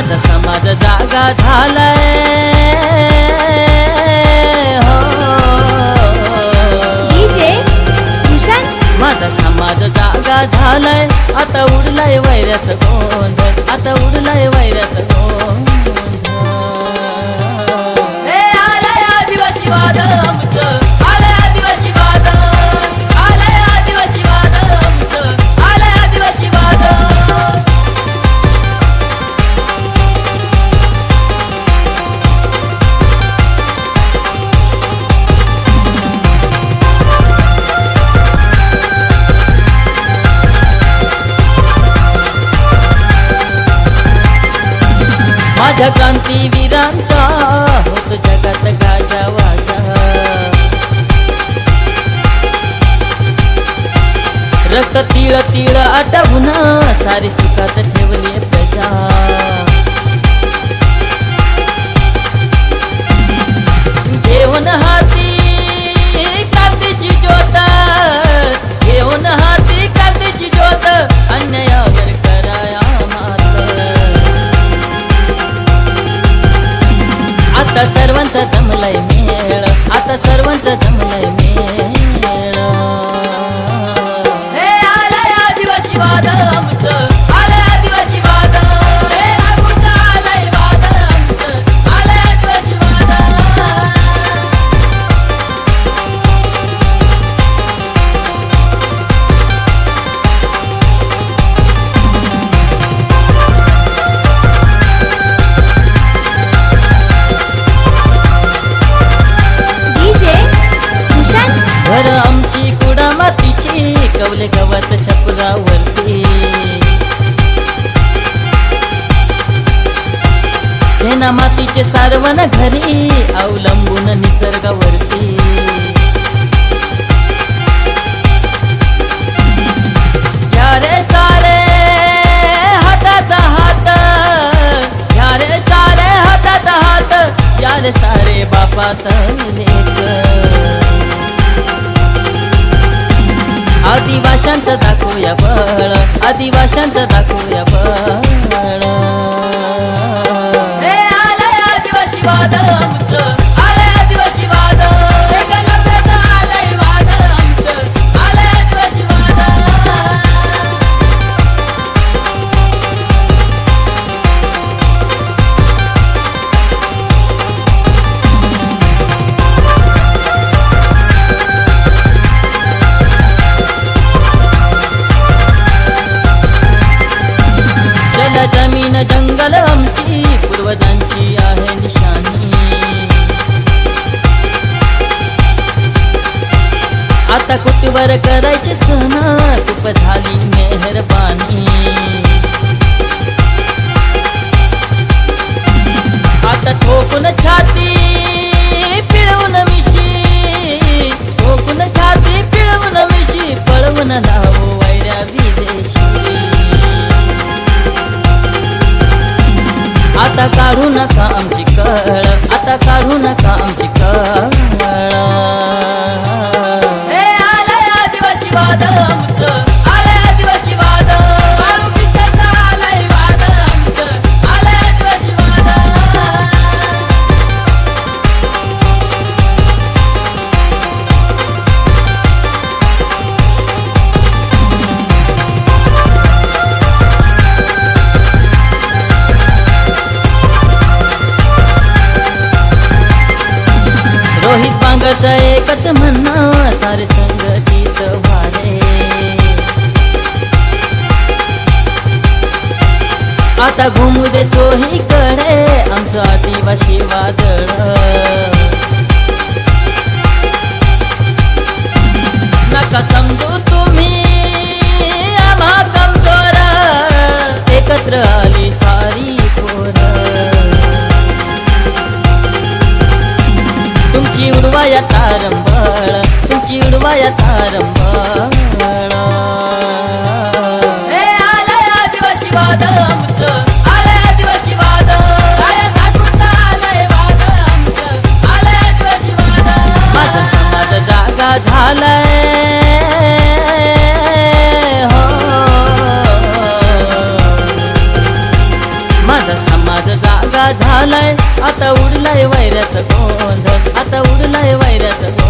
माझा समाज जागा झालाय. हो. माझा समाज जागा झालाय. आता उडलाय वैऱ्याच गोंधळ. माझ्या क्रांतीवीरांचा होत जगात गाजा वाजा. रक्त तिळ तिळ आटवून सारी सुखात ठेवली प्रजा. आता सर्वांचा जमलाय मेळ. आता सर्वांचा जमलाय मेळ. सेना मातीचे सारवण घरी अवलंबून निसर्गावरती. या रे सारे हातात हात या रे सारे हातात हात या रे सारे बापात लेक आदिवाशांचं दाखवूया बळ आदिवाशांचं दाखवूया बळ. आदिवासी आता कुटवर करायचे सण? खूप झाली मेहरबानी? आता ठोकून छाती पिळवून मिशी. ठोकून छाती पिळवून मिशी पळवून लावू वैऱ्या विदेशी. आता काढू नका आमची कळ आता काढू नका आमची कळ. बांगचं एकच म्हणणं सारे संगतीत वारे आता घुमू दे चोही कडे आमचं आदिवासी वादळ. नका समजू तुम्ही आम्हा कमजोर. एकत्र झालाय. हो. माझा समाज जागा झालाय. आता उडलाय वैऱ्याचा गोंधळ. आता उडलाय वैऱ्याचा गोंधळ.